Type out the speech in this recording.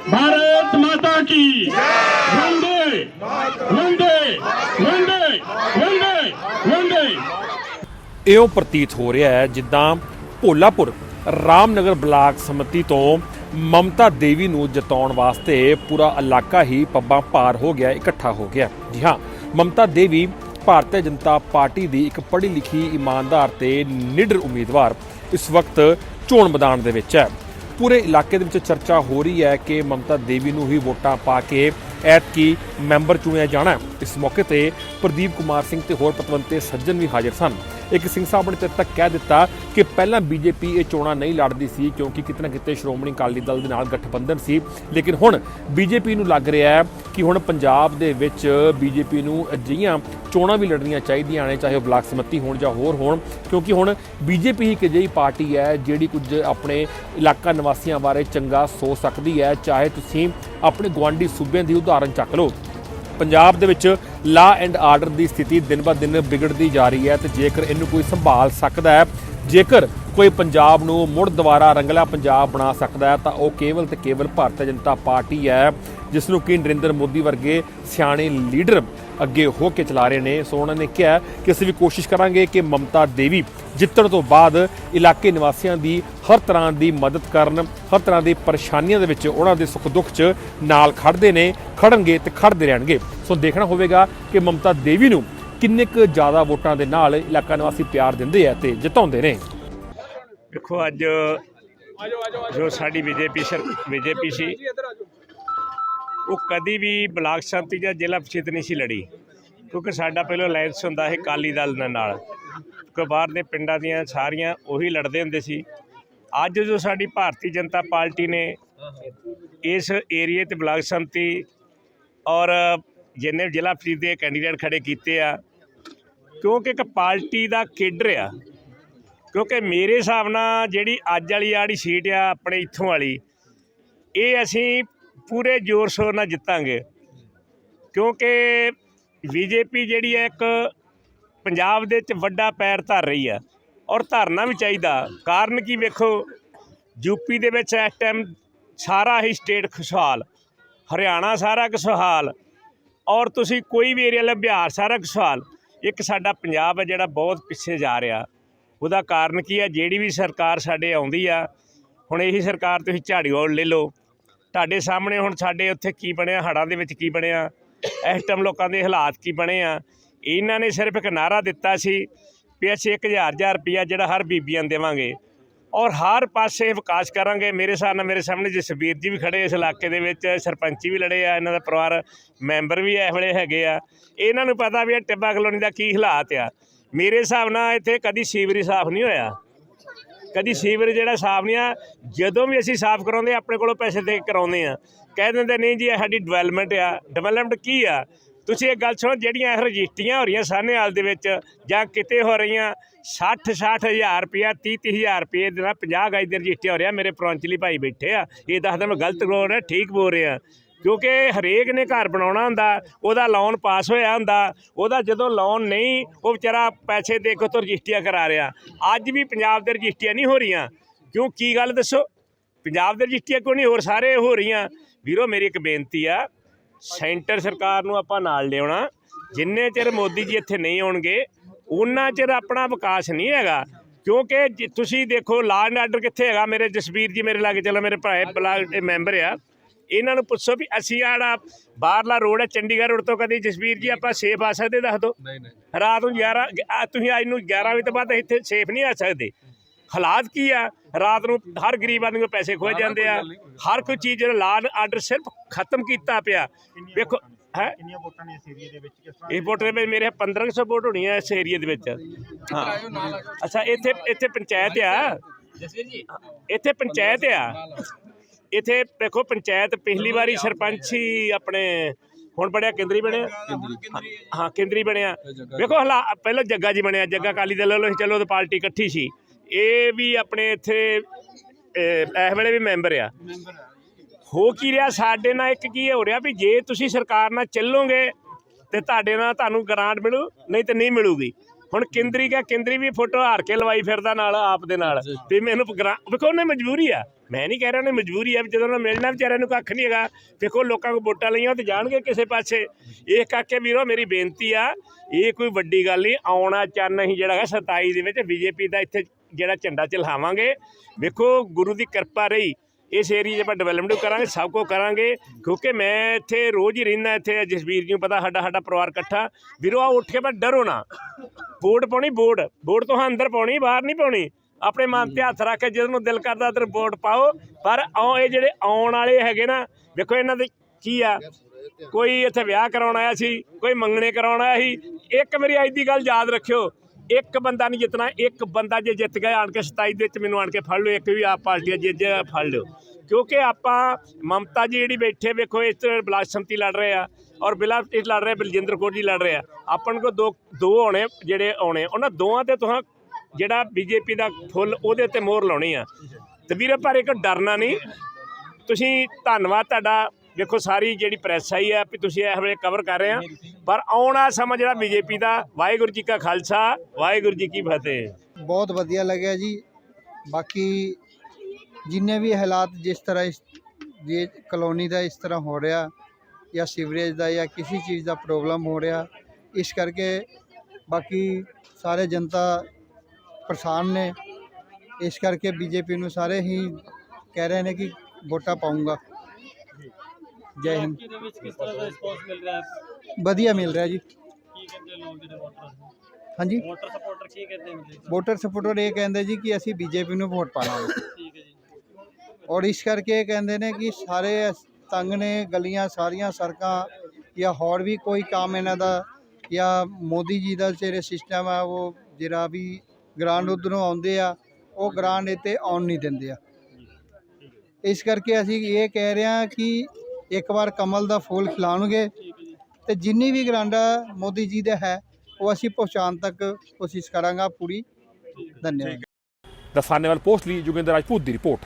भारत माता की वंदे वंदे वंदे वंदे वंदे ਇਉਂ ਪ੍ਰਤੀਤ ਹੋ ਰਿਹਾ ਹੈ ਜਿੱਦਾਂ ਭੋਲਾਪੁਰ ਰਾਮਨਗਰ ਬਲਾਕ ਸਮਿਤੀ ਤੋਂ ਮਮਤਾ ਦੇਵੀ ਨੂੰ ਜਿਤਾਉਣ ਵਾਸਤੇ ਪੂਰਾ ਇਲਾਕਾ ਹੀ ਪੱਬਾਂ ਭਾਰ ਹੋ ਗਿਆ ਇਕੱਠਾ ਹੋ ਗਿਆ ਜੀ ਹਾਂ ਮਮਤਾ ਦੇਵੀ ਭਾਰਤੀ ਜਨਤਾ ਪਾਰਟੀ ਦੀ ਇੱਕ ਪੜ੍ਹੀ ਲਿਖੀ ਇਮਾਨਦਾਰ ਤੇ ਨਿਡਰ ਉਮੀਦਵਾਰ ਇਸ ਵਕਤ ਚੋਣ ਮੈਦਾਨ ਦੇ ਵਿੱਚ ਹੈ ਪੂਰੇ ਇਲਾਕੇ ਦੇ ਵਿੱਚ ਚਰਚਾ ਹੋ ਰਹੀ ਹੈ ਕਿ ਮਮਤਾ ਦੇਵੀ ਨੂੰ ਹੀ ਵੋਟਾਂ ਪਾ ਕੇ ਐਤਕੀ ਮੈਂਬਰ ਚੁਣਿਆ ਜਾਣਾ ਇਸ ਮੌਕੇ ਤੇ ਪ੍ਰਦੀਪ ਕੁਮਾਰ ਸਿੰਘ ਤੇ ਹੋਰ ਪਤਵੰਤੇ ਸੱਜਣ ਵੀ ਹਾਜ਼ਰ ਸਨ। ਇੱਕ ਸਿੰਘ ਸਾਹਿਬ ਨੇ ਤੇ ਤੱਕ ਕਹਿ ਦਿੱਤਾ ਕਿ ਪਹਿਲਾਂ ਬੀਜੇਪੀ ਇਹ ਚੋਣਾਂ ਨਹੀਂ ਲੜਦੀ ਸੀ, ਕਿਉਂਕਿ ਕਿਤੇ ਨਾ ਕਿਤੇ ਸ਼੍ਰੋਮਣੀ ਅਕਾਲੀ ਦਲ ਦੇ ਨਾਲ ਗਠਬੰਧਨ ਸੀ। ਲੇਕਿਨ ਹੁਣ ਬੀਜੇਪੀ ਨੂੰ ਲੱਗ ਰਿਹਾ ਹੈ ਕਿ ਹੁਣ ਪੰਜਾਬ ਦੇ ਵਿੱਚ ਬੀਜੇਪੀ ਨੂੰ ਅਜਿਹੀਆਂ ਚੋਣਾਂ ਵੀ ਲੜਨੀਆਂ ਚਾਹੀਦੀਆਂ ਨੇ, ਚਾਹੇ ਉਹ ਬਲਾਕ ਸਮਿਤੀ ਹੋਣ ਜਾਂ ਹੋਰ ਹੋਣ, ਕਿਉਂਕਿ ਹੁਣ ਬੀਜੇਪੀ ਹੀ ਇੱਕ ਅਜਿਹੀ ਪਾਰਟੀ ਹੈ ਜਿਹੜੀ ਕੁਝ ਆਪਣੇ ਇਲਾਕਾ ਨਿਵਾਸੀਆਂ ਬਾਰੇ ਚੰਗਾ ਸੋਚ ਸਕਦੀ ਹੈ। ਚਾਹੇ ਤੁਸੀਂ ਆਪਣੇ ਗਵਾਂਢੀ ਸੂਬਿਆਂ ਦੀ ਉਦਾਹਰਨ ਚੱਕ ਲਓ। ਪੰਜਾਬ ਦੇ ਵਿੱਚ ਲਾ ਐਂਡ ਆਰਡਰ ਦੀ ਸਥਿਤੀ ਦਿਨ ਬਾ ਦਿਨ ਵਿਗੜਦੀ ਜਾ ਰਹੀ ਹੈ ਤੇ ਜੇਕਰ ਇਹਨੂੰ ਕੋਈ ਸੰਭਾਲ ਸਕਦਾ ਹੈ, ਜੇਕਰ ਕੋਈ ਪੰਜਾਬ ਨੂੰ ਮੁੜ ਦੁਬਾਰਾ ਰੰਗਲਾ ਪੰਜਾਬ ਬਣਾ ਸਕਦਾ ਹੈ, ਤਾਂ ਉਹ ਕੇਵਲ ਤੇ ਕੇਵਲ ਭਾਰਤੀ ਜਨਤਾ ਪਾਰਟੀ ਹੈ, ਜਿਸ ਨੂੰ ਕਿ ਨਰਿੰਦਰ ਮੋਦੀ ਵਰਗੇ ਸਿਆਣੇ ਲੀਡਰ ਅੱਗੇ ਹੋ ਕੇ ਚਲਾ ਰਹੇ ਨੇ। ਸੋ ਉਹਨਾਂ ਨੇ ਕਿਹਾ ਕਿ ਅਸੀਂ ਵੀ ਕੋਸ਼ਿਸ਼ ਕਰਾਂਗੇ ਕਿ ਮਮਤਾ ਦੇਵੀ ਜਿੱਤਣ ਤੋਂ ਬਾਅਦ ਇਲਾਕੇ ਨਿਵਾਸੀਆਂ ਦੀ ਹਰ ਤਰ੍ਹਾਂ ਦੀ ਮਦਦ ਕਰਨ, ਹਰ ਤਰ੍ਹਾਂ ਦੀ ਪਰੇਸ਼ਾਨੀਆਂ ਦੇ ਵਿੱਚ ਉਹਨਾਂ ਦੇ ਸੁੱਖ ਦੁੱਖ 'ਚ ਨਾਲ ਖੜਦੇ ਨੇ ਖੜਨਗੇ ਤੇ ਖੜਦੇ ਰਹਿਣਗੇ। ਸੋ ਦੇਖਣਾ ਹੋਵੇਗਾ ਕਿ ਮਮਤਾ ਦੇਵੀ ਨੂੰ ਕਿੰਨੇ ਕੁ ਜ਼ਿਆਦਾ ਵੋਟਾਂ ਦੇ ਨਾਲ ਇਲਾਕਾ ਨਿਵਾਸੀ ਪਿਆਰ ਦਿੰਦੇ ਆ ਤੇ ਜਿਤਾਉਂਦੇ ਨੇ। ਦੇਖੋ, ਅੱਜ ਜੋ ਸਾਡੀ ਬੀਜੇਪੀ ਸਰ ਬੀਜੇਪੀ ਸੀ ਉਹ ਕਦੀ ਵੀ ਬਲਾਕ ਸੰਮਤੀ ਜਾਂ ਜ਼ਿਲ੍ਹਾ ਪ੍ਰੀਸ਼ਦ ਨਹੀਂ ਸੀ ਲੜੀ, ਕਿਉਂਕਿ ਸਾਡਾ ਪਹਿਲਾਂ ਅਲਾਈਅੰਸ ਹੁੰਦਾ ਸੀ ਕਾਲੀ ਦਲ ਦੇ ਨਾਲ। ਕਿਉਂਕਿ ਬਾਹਰ ਦੇ ਪਿੰਡਾਂ ਦੀਆਂ ਸਾਰੀਆਂ ਉਹੀ ਲੜਦੇ ਹੁੰਦੇ ਸੀ। ਅੱਜ ਜੋ ਸਾਡੀ ਭਾਰਤੀ ਜਨਤਾ ਪਾਰਟੀ ਨੇ ਇਸ ਏਰੀਏ ਤੇ ਬਲਾਕ ਸੰਮਤੀ ਔਰ ਜਿੰਨੇ ਜ਼ਿਲ੍ਹਾ ਪ੍ਰੀਸ਼ਦ ਦੇ ਕੈਂਡੀਡੇਟ ਖੜੇ ਕੀਤੇ ਆ, ਕਿਉਂਕਿ ਇੱਕ ਪਾਰਟੀ ਦਾ ਕੇਡਰ ਆ, ਕਿਉਂਕਿ ਮੇਰੇ ਹਿਸਾਬ ਨਾਲ ਜਿਹੜੀ ਅੱਜ ਵਾਲੀ ਆੜੀ ਸੀਟ ਆ, ਆਪਣੇ ਇੱਥੋਂ ਵਾਲੀ, ਇਹ ਅਸੀਂ ਪੂਰੇ ਜ਼ੋਰ ਸ਼ੋਰ ਨਾਲ ਜਿੱਤਾਂਗੇ। ਕਿਉਂਕਿ ਬੀਜੇਪੀ ਜਿਹੜੀ ਹੈ ਇੱਕ ਪੰਜਾਬ ਦੇ ਵਿੱਚ ਵੱਡਾ ਪੈਰ ਧਰ ਰਹੀ ਆ ਔਰ ਧਰਨਾ ਵੀ ਚਾਹੀਦਾ। ਕਾਰਨ ਕੀ ਵੇਖੋ ਯੂਪੀ ਦੇ ਵਿੱਚ ਇਸ ਟਾਈਮ ਸਾਰਾ ਹੀ ਸਟੇਟ ਖੁਸ਼ਹਾਲ, ਹਰਿਆਣਾ ਸਾਰਾ ਖੁਸ਼ਹਾਲ ਔਰ ਤੁਸੀਂ ਕੋਈ ਵੀ ਏਰੀਆ ਲੈ, ਬਿਹਾਰ ਸਾਰਾ ਖੁਸ਼ਹਾਲ। ਇੱਕ ਸਾਡਾ ਪੰਜਾਬ ਹੈ ਜਿਹੜਾ ਬਹੁਤ ਪਿੱਛੇ ਜਾ ਰਿਹਾ। ਉਹਦਾ ਕਾਰਨ ਕੀ ਹੈ? ਜਿਹੜੀ ਵੀ ਸਰਕਾਰ ਸਾਡੇ ਆਉਂਦੀ ਆ, ਹੁਣ ਇਹੀ ਸਰਕਾਰ ਤੁਸੀਂ ਝਾੜੀਵਾਲ ਲੈ ਲਓ। ਤੁਹਾਡੇ ਸਾਹਮਣੇ ਹੁਣ ਸਾਡੇ ਉੱਥੇ ਕੀ ਬਣਿਆ, ਹੜ੍ਹਾਂ ਦੇ ਵਿੱਚ ਕੀ ਬਣਿਆ, ਇਸ ਟਾਈਮ ਲੋਕਾਂ ਦੇ ਹਾਲਾਤ ਕੀ ਬਣੇ ਆ। ਇਹਨਾਂ ਨੇ ਸਿਰਫ ਇੱਕ ਨਾਰਾ ਦਿੱਤਾ ਸੀ ਵੀ ਅਸੀਂ 1000 ਹਜ਼ਾਰ ਰੁਪਇਆ ਜਿਹੜਾ ਹਰ ਬੀਬੀਆਂ ਨੂੰ ਦੇਵਾਂਗੇ ਔਰ ਹਰ ਪਾਸੇ ਵਿਕਾਸ ਕਰਾਂਗੇ। ਮੇਰੇ ਹਿਸਾਬ ਨਾਲ ਮੇਰੇ ਸਾਹਮਣੇ ਜਸਵੀਰ ਜੀ ਵੀ ਖੜੇ ਇਸ ਇਲਾਕੇ ਦੇ ਵਿੱਚ, ਸਰਪੰਚੀ ਵੀ ਲੜੇ ਆ, ਇਹਨਾਂ ਦਾ ਪਰਿਵਾਰ ਮੈਂਬਰ ਵੀ ਇਸ ਵੇਲੇ ਹੈਗੇ ਆ। ਇਹਨਾਂ ਨੂੰ ਪਤਾ ਵੀ ਇਹ ਟਿੱਬਾ ਕਲੋਨੀ ਦਾ ਕੀ ਹਾਲਾਤ ਆ। ਮੇਰੇ ਹਿਸਾਬ ਨਾਲ ਇੱਥੇ ਕਦੀ ਸੀਵਰੀ ਸਾਫ਼ ਨਹੀਂ ਹੋਇਆ। ਕਦੀ ਸੀਵਰੇਜ ਜਿਹੜਾ ਸਾਫ਼ ਨਹੀਂ ਆ, ਜਦੋਂ ਵੀ ਅਸੀਂ ਸਾਫ਼ ਕਰਾਉਂਦੇ ਆਪਣੇ ਕੋਲੋਂ ਪੈਸੇ ਦੇ ਕੇ ਕਰਾਉਂਦੇ ਆ। ਕਹਿ ਦਿੰਦੇ ਨਹੀਂ ਜੀ, ਇਹ ਸਾਡੀ ਡਿਵੈਲਪਮੈਂਟ ਆ। ਡਿਵੈਲਪਮੈਂਟ ਕੀ ਆ? ਤੁਸੀਂ ਇਹ ਗੱਲ ਸੁਣੋ, ਜਿਹੜੀਆਂ ਇਹ ਰਜਿਸਟਰੀਆਂ ਹੋ ਰਹੀਆਂ ਸਾਹਨੇਵਾਲ ਦੇ ਵਿੱਚ, ਜਾਂ ਕਿਤੇ ਹੋ ਰਹੀਆਂ 60 60 ਹਜ਼ਾਰ ਰੁਪਇਆ 30 30 ਹਜ਼ਾਰ ਰੁਪਏ ਦੇ ਨਾਲ 50 ਗਜ ਦੀ ਰਜਿਸਟਰੀ ਹੋ ਰਿਹਾ ਮੇਰੇ ਪ੍ਰੌਂਚਲੀ ਭਾਈ ਬੈਠੇ ਆ। ਇਹ ਦੱਸਦਾ ਮੈਂ ਗਲਤ ਬੋਲ ਰਿਹਾ, ਠੀਕ ਬੋਲ ਰਿਹਾ। ਕਿਉਂਕਿ ਹਰੇਕ ਨੇ ਘਰ ਬਣਾਉਣਾ ਹੁੰਦਾ, ਉਹਦਾ ਲੋਨ ਪਾਸ ਹੋਇਆ ਹੁੰਦਾ, ਉਹਦਾ ਜਦੋਂ ਲੋਨ ਨਹੀਂ, ਉਹ ਵਿਚਾਰਾ ਪੈਸੇ ਦੇ ਕੇ ਤੋਂ ਰਜਿਸਟਰੀਆਂ ਕਰਾ ਰਿਹਾ। ਅੱਜ ਵੀ ਪੰਜਾਬ ਦੇ ਰਜਿਸਟਰੀਆਂ ਨਹੀਂ ਹੋ ਰਹੀਆਂ। ਕਿਉਂ, ਕੀ ਗੱਲ ਦੱਸੋ? ਪੰਜਾਬ ਦੇ ਰਜਿਸਟਰੀਆਂ ਕਿਉਂ ਨਹੀਂ, ਹੋਰ ਸਾਰੇ ਹੋ ਰਹੀਆਂ? ਵੀਰੋ, ਮੇਰੀ ਇੱਕ ਬੇਨਤੀ ਆ, ਸੈਂਟਰ ਸਰਕਾਰ ਨੂੰ ਆਪਾਂ ਨਾਲ ਲਿਆਉਣਾ। ਜਿੰਨੇ ਚਿਰ ਮੋਦੀ ਜੀ ਇੱਥੇ ਨਹੀਂ ਆਉਣਗੇ ਉਹਨਾਂ ਚਿਰ ਆਪਣਾ ਵਿਕਾਸ ਨਹੀਂ ਹੈਗਾ। ਕਿਉਂਕਿ ਜੇ ਤੁਸੀਂ ਦੇਖੋ ਲਾਅ ਐਂਡ ਆਰਡਰ ਕਿੱਥੇ ਹੈਗਾ? ਮੇਰੇ ਜਸਵੀਰ ਜੀ ਮੇਰੇ ਲਾਗੇ, ਚਲੋ ਮੇਰੇ ਭਰਾ ਬਲਾਕ ਮੈਂਬਰ ਆ। ਇਹਨਾਂ ਨੂੰ ਪੁੱਛੋ ਵੀ ਅਸੀਂ ਆੜਾ ਬਾਹਰਲਾ ਰੋਡ ਹੈ ਚੰਡੀਗੜ੍ਹ ਰੋਡ ਤੋਂ ਕਦੀ ਜਸਵੀਰ ਜੀ ਆਪਾਂ ਸੇਫ ਆ ਸਕਦੇ ਦੱਸ ਦਿਓ। ਨਹੀਂ ਨਹੀਂ। ਰਾਤ ਨੂੰ 11 ਆ ਤੁਸੀਂ ਅੱਜ ਨੂੰ 11 ਵਜੇ ਤੋਂ ਬਾਅਦ ਇੱਥੇ ਸੇਫ ਨਹੀਂ ਆ ਸਕਦੇ। ਹਾਲਾਤ ਕੀ ਆ? ਰਾਤ ਨੂੰ ਹਰ ਗਰੀਬ ਆਦਮੀ ਕੋਲ ਪੈਸੇ ਖੋਏ ਜਾਂਦੇ ਆ। ਹਰ ਕੋਈ ਚੀਜ਼ ਜਿਹੜਾ ਲਾਅ ਆਰਡਰ ਸਿਰਫ ਖਤਮ ਕੀਤਾ ਪਿਆ। ਵੇਖੋ ਹੈ? ਕਿੰਨੀਆਂ ਵੋਟਾਂ ਨੇ ਇਸ ਏਰੀਏ ਦੇ ਵਿੱਚ? ਕਿਸ ਤਰ੍ਹਾਂ ਇਹ ਵੋਟ ਦੇ ਵਿੱਚ ਮੇਰੇ 1500 ਵੋਟ ਹੋਣੀ ਆ ਇਸ ਏਰੀਆ ਦੇ ਵਿੱਚ। ਹਾਂ। ਅੱਛਾ ਇੱਥੇ ਇੱਥੇ ਪੰਚਾਇਤ ਆ। ਜਸਵੀਰ ਜੀ। ਇੱਥੇ ਪੰਚਾਇਤ ਆ। ਇੱਥੇ ਦੇਖੋ ਪੰਚਾਇਤ ਪਿਛਲੀ ਵਾਰੀ ਸਰਪੰਚ ਹੀ ਆਪਣੇ ਹੁਣ ਬਣਿਆ ਕੇਂਦਰੀ ਬਣਿਆ। ਹਾਂ ਕੇਂਦਰੀ ਬਣਿਆ। ਵੇਖੋ ਹਲਾ ਪਹਿਲਾਂ ਜੱਗਾ ਜੀ ਬਣਿਆ ਜੱਗਾ ਕਾਲੀ ਦਲ ਵੱਲੋਂ ਚਲੋ ਉਹ ਪਾਰਟੀ ਇਕੱਠੀ ਸੀ। ਇਹ ਵੀ ਆਪਣੇ ਇੱਥੇ ਇਸ ਵੇਲੇ ਵੀ ਮੈਂਬਰ ਆ। ਹੋ ਕੀ ਰਿਹਾ? ਸਾਡੇ ਨਾਲ ਇੱਕ ਕੀ ਹੋ ਰਿਹਾ ਵੀ ਜੇ ਤੁਸੀਂ ਸਰਕਾਰ ਨਾਲ ਚੱਲੋਗੇ ਤੇ ਤੁਹਾਡੇ ਨਾਲ ਤੁਹਾਨੂੰ ਗ੍ਰਾਂਟ ਮਿਲੂ ਨਹੀਂ ਤੇ ਨਹੀਂ ਮਿਲੂਗੀ। ਹੁਣ ਕੇਂਦਰੀ ਕਾ ਕੇਂਦਰੀ ਵੀ ਫੋਟੋ ਹਾਰ ਕੇ ਲਵਾਈ ਫਿਰਦਾ ਨਾਲ ਆਪ ਦੇ ਨਾਲ। ਵੀ ਮੈਨੂੰ ਗ੍ਰਾਂ ਵੇਖੋ ਉਹਨੇ ਮਜਬੂਰੀ ਆ। ਮੈਂ ਨਹੀਂ ਕਹਿ ਰਿਹਾ ਨੇ ਮਜਬੂਰੀ ਹੈ ਵੀ ਜਦੋਂ ਉਹਨਾਂ ਮਿਲਣਾ ਵਿਚਾਰਿਆਂ ਨੂੰ ਕੱਖ ਨਹੀਂ ਹੈਗਾ। ਦੇਖੋ ਲੋਕਾਂ ਕੋ ਵੋਟਾਂ ਲਈਆਂ, ਉਹ ਤੇ ਜਾਣਗੇ ਕਿਸੇ ਪਾਸੇ। ਇਹ ਕਰਕੇ ਵੀਰੋ, ਮੇਰੀ ਬੇਨਤੀ ਆ, ਇਹ ਕੋਈ ਵੱਡੀ ਗੱਲ ਨਹੀਂ, ਆਉਣਾ ਚੰਨ ਅਸੀਂ ਜਿਹੜਾ ਹੈ 27 ਦੇ ਵਿੱਚ ਬੀਜੇਪੀ ਦਾ ਇੱਥੇ ਜਿਹੜਾ ਝੰਡਾ ਚਲਹਾਵਾਂਗੇ। ਵੇਖੋ, ਗੁਰੂ ਦੀ ਕਿਰਪਾ ਰਹੀ, ਇਸ ਏਰੀਏ 'ਚ ਆਪਾਂ ਡਿਵੈਲਪਮੈਂਟ ਕਰਾਂਗੇ, ਸਭ ਕੁਝ ਕਰਾਂਗੇ। ਕਿਉਂਕਿ ਮੈਂ ਇੱਥੇ ਰੋਜ਼ ਹੀ ਰਹਿੰਦਾ ਇੱਥੇ ਜਸਵੀਰ ਜੀ ਨੂੰ ਪਤਾ, ਸਾਡਾ ਸਾਡਾ ਪਰਿਵਾਰ ਇਕੱਠਾ। ਵੀਰੋ, ਆ ਉੱਠ ਕੇ ਬਸ ਡਰੋ ਨਾ। ਵੋਟ ਪਾਉਣੀ, ਵੋਟ। ਵੋਟ ਤੋਂ ਅੰਦਰ ਪਾਉਣੀ, ਬਾਹਰ ਨਹੀਂ ਪਾਉਣੀ। ਆਪਣੇ ਮਨ ਤੇ ਹੱਥ ਰੱਖ ਕੇ ਜਿਹਨੂੰ ਦਿਲ ਕਰਦਾ ਤੇ ਵੋਟ ਪਾਓ। ਪਰ ਆਉ ਇਹ ਜਿਹੜੇ ਆਉਣ ਵਾਲੇ ਹੈਗੇ ਨਾ, ਵੇਖੋ ਇਹਨਾਂ ਦੇ ਕੀ ਆ। ਕੋਈ ਇੱਥੇ ਵਿਆਹ ਕਰਾਉਣ ਆਇਆ ਸੀ, ਕੋਈ ਮੰਗਣੇ ਕਰਾਉਣ ਆਇਆ ਸੀ। ਇੱਕ ਮੇਰੀ ਅੱਜ ਦੀ ਗੱਲ ਯਾਦ ਰੱਖਿਓ, ਇੱਕ ਬੰਦਾ ਨਹੀਂ ਜਿੱਤਣਾ, ਇੱਕ ਬੰਦਾ ਜੇ ਜਿੱਤ ਗਿਆ, ਆਣ ਕੇ 27 ਦੇ ਵਿੱਚ ਮੈਨੂੰ ਆਣ ਕੇ ਫੜ ਲਿਓ, ਇੱਕ ਵੀ ਆਪ ਪਾਰਟੀ ਜਿੱਤ ਜੇ ਫੜ ਲਿਓ। ਕਿਉਂਕਿ ਆਪਾਂ ਮਮਤਾ ਜੀ ਜਿਹੜੀ ਬੈਠੇ, ਵੇਖੋ ਇਸ ਤਰ੍ਹਾਂ ਬਲਾਕ ਸੰਮਤੀ ਲੜ ਰਹੇ ਆ ਔਰ ਬਿਲਾ ਇਸ ਲੜ ਰਹੇ, ਬਲਜਿੰਦਰ ਕੌਰ ਜੀ ਲੜ ਰਹੇ ਆ। ਆਪਾਂ ਨੂੰ ਦੋ ਦੋ ਆਉਣੇ, ਜਿਹੜੇ ਆਉਣੇ, ਉਹਨਾਂ ਦੋਵਾਂ ਤੇ ਤੁਹਾਂ ਜਿਹੜਾ ਬੀਜੇਪੀ ਦਾ ਫੁੱਲ ਉਹਦੇ ਉੱਤੇ ਮੋਹਰ ਲਾਉਣੀ ਆ। ਤੇ ਵੀਰੇ, ਪਰ ਇੱਕ ਡਰਨਾ ਨਹੀਂ। ਤੁਸੀਂ ਧੰਨਵਾਦ ਤੁਹਾਡਾ। ਵੇਖੋ ਸਾਰੀ ਜਿਹੜੀ ਪ੍ਰੈਸ ਆਈ ਹੈ ਵੀ ਤੁਸੀਂ ਇਸ ਵੇਲੇ ਕਵਰ ਕਰ ਰਹੇ ਆ। ਪਰ ਆਉਣਾ ਸਮਾਂ ਜਿਹੜਾ ਬੀਜੇਪੀ ਦਾ, ਵਾਹਿਗੁਰੂ ਜੀ ਕਾ ਖਾਲਸਾ, ਵਾਹਿਗੁਰੂ ਜੀ ਕੀ ਫਤਿਹ। ਬਹੁਤ ਵਧੀਆ ਲੱਗਿਆ ਜੀ। ਬਾਕੀ ਜਿੰਨੇ ਵੀ ਹਾਲਾਤ ਜਿਸ ਤਰ੍ਹਾਂ ਇਸ ਜੇ ਕਲੋਨੀ ਦਾ ਇਸ ਤਰ੍ਹਾਂ ਹੋ ਰਿਹਾ ਜਾਂ ਸੀਵਰੇਜ ਦਾ ਜਾਂ ਕਿਸੇ ਚੀਜ਼ ਦਾ ਪ੍ਰੋਬਲਮ ਹੋ ਰਿਹਾ, ਇਸ ਕਰਕੇ ਬਾਕੀ ਸਾਰੇ ਜਨਤਾ ਪਰੇਸ਼ਾਨ ਨੇ ਇਸ ਕਰਕੇ ਬੀਜੇਪੀ ਨੂੰ ਸਾਰੇ ਹੀ ਕਹਿ ਰਹੇ ਨੇ ਕਿ ਵੋਟਾਂ ਪਾਉਂਗਾ ਜੈ ਹਿੰਦ ਦੇ ਵਿੱਚ ਕਿਸ ਤਰ੍ਹਾਂ ਦਾ ਰਿਸਪੌਂਸ ਮਿਲ ਰਿਹਾ ਹੈ ਵਧੀਆ ਮਿਲ ਰਿਹਾ ਜੀ ਕੀ ਕਹਿੰਦੇ ਲੋਕ ਜਿਹੜੇ ਵੋਟਰ ਹਾਂਜੀ ਵੋਟਰ ਸਪੋਰਟਰ ਕੀ ਕਹਿੰਦੇ ਨੇ ਵੋਟਰ ਸਪੋਰਟਰ ਇਹ ਕਹਿੰਦੇ ਜੀ ਕਿ ਅਸੀਂ ਬੀਜੇਪੀ ਨੂੰ ਵੋਟ ਪਾਣਾ ਠੀਕ ਹੈ ਜੀ ਔਰ ਇਸ ਕਰਕੇ ਕਹਿੰਦੇ ਨੇ ਕਿ ਸਾਰੇ ਤੰਗ ਨੇ ਗਲੀਆਂ ਸਾਰੀਆਂ ਸੜਕਾਂ ਜਾਂ ਹੋਰ ਵੀ ਕੋਈ ਕੰਮ ਇਹਨਾਂ ਦਾ ਜਾਂ ਮੋਦੀ ਜੀ ਦਾ ਜਿਹੜੇ ਸਿਸਟਮ ਆ ਉਹ ਜਿਹੜਾ ਵੀ ਗ੍ਰਾਂਟ ਉਧਰੋਂ ਆਉਂਦੇ ਆ ਉਹ ਗ੍ਰਾਂਟ ਇੱਥੇ ਆਉਣ ਨਹੀਂ ਦਿੰਦੇ ਆ। ਇਸ ਕਰਕੇ ਅਸੀਂ ਇਹ ਕਹਿ ਰਹੇ ਹਾਂ ਕਿ ਇੱਕ ਵਾਰ ਕਮਲ ਦਾ ਫੁੱਲ ਖਿਲਾਉਣਗੇ ਤੇ ਜਿੰਨੀ ਵੀ ਗ੍ਰਾਂਟਾਂ ਮੋਦੀ ਜੀ ਦਾ ਹੈ ਉਹ ਅਸੀਂ ਪਹੁੰਚਾਉਣ ਤੱਕ ਕੋਸ਼ਿਸ਼ ਕਰਾਂਗਾ ਪੂਰੀ। ਧੰਨਵਾਦ। ਦਸਾਨੇਵਾਲ ਪੋਸਟ ਲਈ ਜੋਗਿੰਦਰ ਰਾਜਪੂਤ ਦੀ ਰਿਪੋਰਟ।